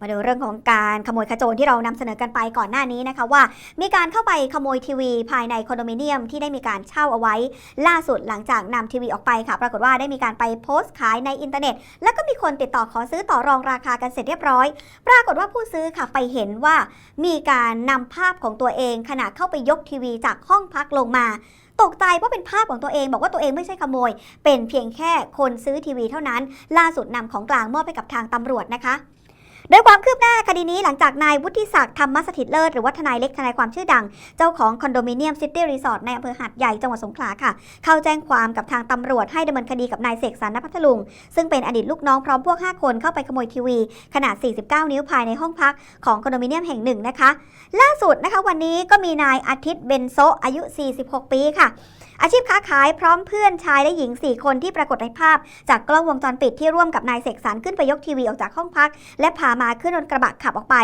มาดูเรื่องของการขโมยขโจรที่เรานำเสนอกันไปก่อนหน้านี้นะคะว่า มีการเข้าไปขโมยทีวีภายในคอนโดมิเนียมที่ได้มีการเช่าเอาไว้ ล่าสุดหลังจากนำทีวีออกไปค่ะ ปรากฏว่าได้มีการไปโพสต์ขายในอินเทอร์เน็ต แล้วก็มีคนติดต่อขอซื้อต่อรองราคากันเสร็จเรียบร้อย ปรากฏว่าผู้ซื้อค่ะไปเห็นว่า มีการนำภาพของตัวเองขณะเข้าไปยกทีวีจากห้องพักลงมาตกใจเพราะเป็นภาพของตัวเองบอกว่าตัวเองไม่ใช่ขโมย เป็นเพียงแค่คนซื้อทีวีเท่านั้น ล่าสุดนำของกลางมอบให้กับทางตำรวจนะคะ โดยความคืบหน้าคดีนี้หลังจากนายวุฒิศักดิ์ธรรมสถิตเลิศหรือว่าทนายเล็กทนายความชื่อดัง เจ้าของคอนโดมิเนียมซิตี้รีสอร์ทในอำเภอหาดใหญ่จังหวัดสงขลาค่ะ เข้าแจ้งความกับทางตำรวจให้ดำเนินคดีกับนายเสกสรรณพัทลุง ซึ่งเป็นอดีตลูกน้องพร้อมพวก 5 คนเข้าไปขโมยทีวี ขนาด 49 นิ้วภายในห้องพักของคอนโดมิเนียมแห่งหนึ่งนะคะ ล่าสุดนะคะวันนี้ก็มีนายอาทิตย์เบนโซอายุ 46 ปีค่ะอาชีพค้าขายพร้อมเพื่อนชายและหญิง 4 คนที่ปรากฏในภาพ จากกล้องวงจรปิดที่ร่วมกับนายเสกสรรขึ้นไปยกทีวีออกจากห้องพัก และพามาขึ้นรถกระบะขับออกไป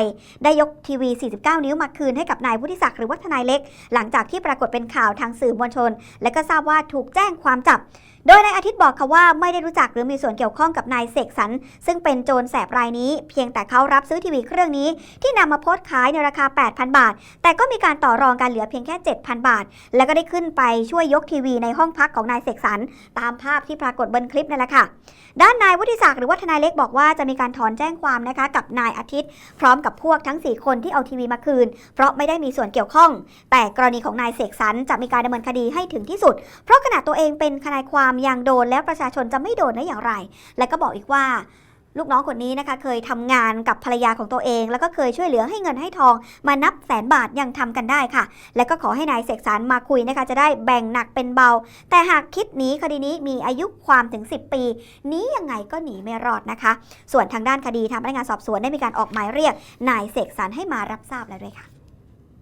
ได้ยกทีวี 49 นิ้วมาคืนให้กับนายวุฒิศักดิ์หรือว่านายเล็ก หลังจากที่ปรากฏเป็นข่าวทางสื่อมวลชน และก็ทราบว่าถูกแจ้งความจับโดยนายอาทิตย์บอกค่ะว่าไม่ได้รู้จักหรือมีส่วนเกี่ยวข้องกับนายเสกสรรซึ่งเป็นโจรแสบรายนี้ เพียงแต่เขารับซื้อทีวีเครื่องนี้ ที่นำมาโพสต์ขายในราคา 8,000 บาท แต่ก็มีการต่อรองกันเหลือเพียงแค่ 7,000 บาท แล้วก็ได้ขึ้นไปช่วยยกทีวีในห้องพักของนายเสกสรรตามภาพที่ปรากฏบนคลิปนั่นแหละค่ะ ด้านนายวุฒิศักดิ์หรือว่าทนายเล็กบอกว่าจะมีการถอนแจ้งความนะคะกับนายอาทิตย์ พร้อมกับพวกทั้ง 4 คนที่เอาทีวีมาคืน เพราะไม่ได้มีส่วนเกี่ยวข้อง แต่กรณีของนายเสกสรรจะมีการดำเนินคดีให้ถึงที่สุด เพราะขณะตัวเองเป็นทนายความอยังโดนแล้วประชาชนจะไม่โดนได้อย่างไร และก็บอกอีกว่าลูกน้องคนนี้นะคะเคยทำงานกับภรรยาของตัวเอง แล้วก็เคยช่วยเหลือให้เงินให้ทองมานับแสนบาทยังทำกันได้ค่ะ และก็ขอให้นายเสกสรรมาคุยนะคะจะได้แบ่งหนักเป็นเบา แต่หากคิดหนีคดีนี้มีอายุความถึง 10 ปีหนี้ยังไงก็หนีไม่รอดนะคะ ส่วนทางด้านคดีทางพนักงานสอบสวนได้มีการออกหมายเรียกนายเสกสรรให้มารับทราบแล้วด้วยค่ะ